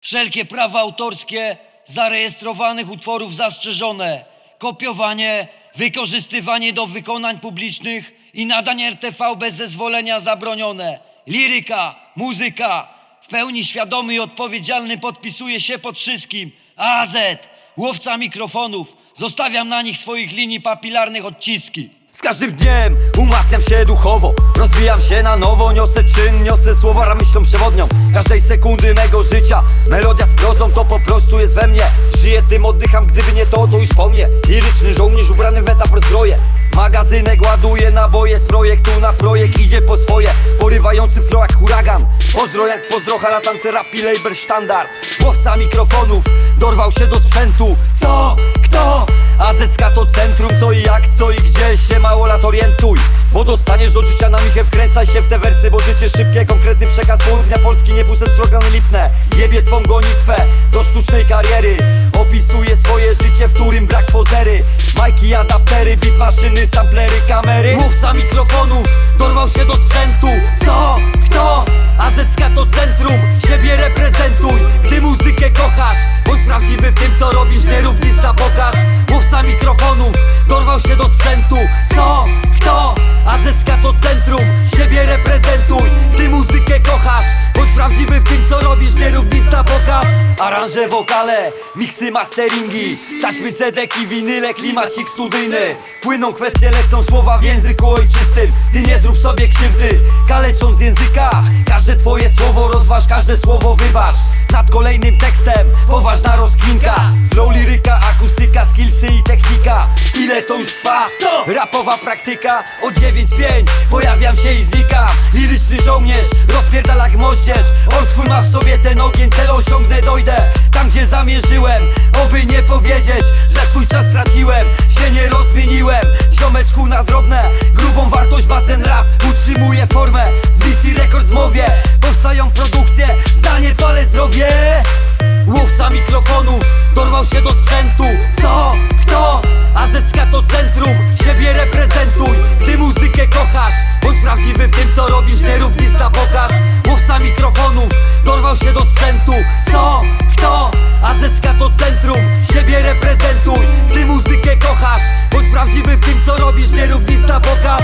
Wszelkie prawa autorskie zarejestrowanych utworów zastrzeżone. Kopiowanie, wykorzystywanie do wykonań publicznych i nadań RTV bez zezwolenia zabronione. Liryka, muzyka. W pełni świadomy i odpowiedzialny podpisuje się pod wszystkim. AZ, łowca mikrofonów. Zostawiam na nich swoich linii papilarnych odciski. Z każdym dniem umacniam się duchowo. Rozwijam się na nowo, niosę czyn, niosę słowa myślą przewodnią. Każdej sekundy mego życia Melodia z prozą to po prostu jest we mnie. Żyję tym, oddycham, gdyby nie to, to już po mnie. Liryczny żołnierz ubrany w metafor zbroję Magazynek ładuje naboje z projektu na projekt idzie po swoje. Porywający flow jak huragan. Pozdro jak pozdro, haratanty rapi, label sztandar Łowca mikrofonów, dorwał się do sprzętu. Co? Kto? AZK to centrum, co i jak, co i gdzie się mało lat orientuj. Bo dostaniesz do życia na michę, wkręcaj się w te wersy Bo życie szybkie, konkretny przekaz południa Polski Nie puste slogany lipne, jebie twą gonitwę Do sztucznej kariery. Opisuję swoje życie, w pozery Adaptery, beat maszyny, samplery, kamery. Łowca mikrofonów, dorwał się do sprzętu Aranże, wokale, miksy, masteringi Taśmy, cedeki, winyle, klimacik studyjny Płyną kwestie, lecą słowa w języku ojczystym. Ty nie zrób sobie krzywdy, kaleczą z języka. Każde twoje słowo rozważ, każde słowo wyważ. Nad kolejnym tekstem, poważna rozkwinka Flow, liryka, akustyka, skillsy i technika. Ile to już trwa? Co? Rapowa praktyka od 9-5 Pojawiam się i znikam. Liryczny żołnierz, rozpierdala jak moździerz. Old school ma ten ogień, cel osiągnę, dojdę Tam gdzie zamierzyłem, oby nie powiedzieć Że swój czas straciłem, się nie rozmieniłem. Ziomeczku na drobne, grubą wartość ma ten rap. Utrzymuje formę, z BC Records mowie. Powstają produkcje, zdanie palę zdrowie. Łowca mikrofonów, dorwał się do sprzętu kochasz, bądź prawdziwy w tym co robisz Nie rób nic na pokaz